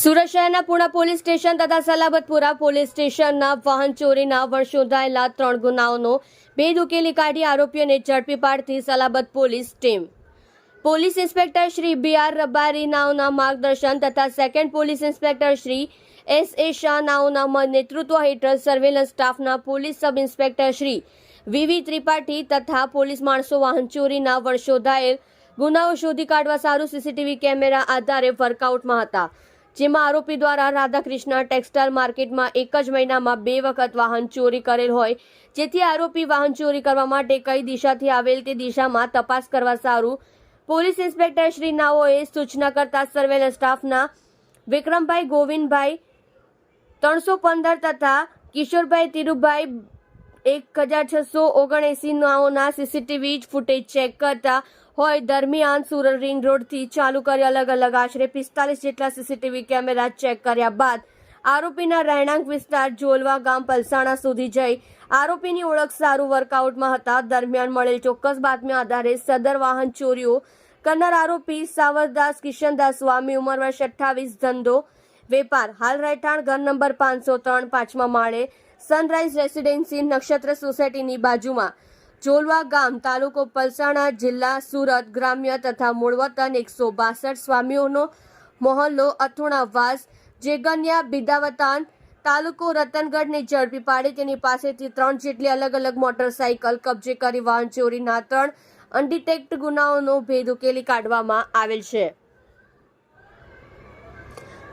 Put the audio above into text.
સુરત શહેરના Puna police station તથા Salabatpura police સ્ટેશનના વાહન ચોરીના વર્ષોધાયેલા ત્રણ ગુનાઓનો ભેદ ઉકેલી કાઢી આરોપીઓને ઝડપી પાડતી Salabat police team. Police inspector Shri B R Rabari નાઓના માર્ગદર્શન તથા second police inspector Shri S A Shah નાઓના નેતૃત્વ હેઠળ સર્વેલન્સ સ્ટાફના police sub inspector Shri V V Tripathi તથા પોલીસ માણસો વાહન ચોરીના વર્ષોધાયેલ ગુનાઓ શોધી કાઢવા સારું સીસીટીવી કેમેરા આધારે વર્કઆઉટમાં હતા. જેમાં આરોપી દ્વારા રાધાકૃષ્ણ ટેક્સટાઇલ માર્કેટમાં એક જ મહિનામાં બે વખત વાહન ચોરી કરેલ હોય, જેથી આરોપી વાહન ચોરી કરવા માટે કઈ દિશાથી આવેલ તે દિશામાં તપાસ કરવા સારું. પોલીસ ઇન્સ્પેક્ટર શ્રી નાઓએ સૂચના કરતા સર્વેલન્સ સ્ટાફના વિક્રમભાઈ ગોવિંદભાઈ, ત્રણસો પંદર તથા કિશોરભાઈ તિરુભાઈ એક હજાર છસો ઓગણએસી નાઓના સીસીટીવી ફૂટેજ ચેક કરતા હોય દરમિયાન સુરત રિંગ રોડથી ચાલુ કરી અલગ અલગ આશરે પિસ્તાલીસ જેટલા સીસીટીવી કેમેરા ચેક કર્યા બાદ આરોપીના રહેણાંક વિસ્તાર જોલવા ગામ પલસાણા સુધી જઈ આરોપીની ઓળખ સારું વર્કઆઉટમાં હતા. દરમિયાન મળેલ ચોક્કસ બાતમી આધારે સદર વાહન ચોરીઓ કરનાર આરોપી સાવરદાસ, કિશનદાસ, સ્વામી ઉંમર, વર્ષ અઠ્ઠાવીસ, ધંધો વેપાર. હાલ રહેઠાણ ઘર નંબર પાંચસો ત્રણ પાંચમા માળે સનરાઈઝ રેસિડેન્સી નક્ષત્ર સોસાયટીની બાજુમાં. જોલવા ગામ, તાલુકો પલસાણા જિલ્લા, સુરત ગ્રામ્ય તથા મૂળવતન એકસો બાસઠ સ્વામીઓનો મોહલ્લો અથુણા વાસ, જેગન્યા, બિદાવતાન, તાલુકો રતનગઢની ઝડપી પાડી. તેની પાસેથી ત્રણ જેટલી અલગ અલગ મોટરસાઇકલ, કબજે કરી વાહન ચોરીના ત્રણ અનડિટેક્ટ ગુનાઓનો ભેદ ઉકેલી કાઢવામાં આવેલ છે.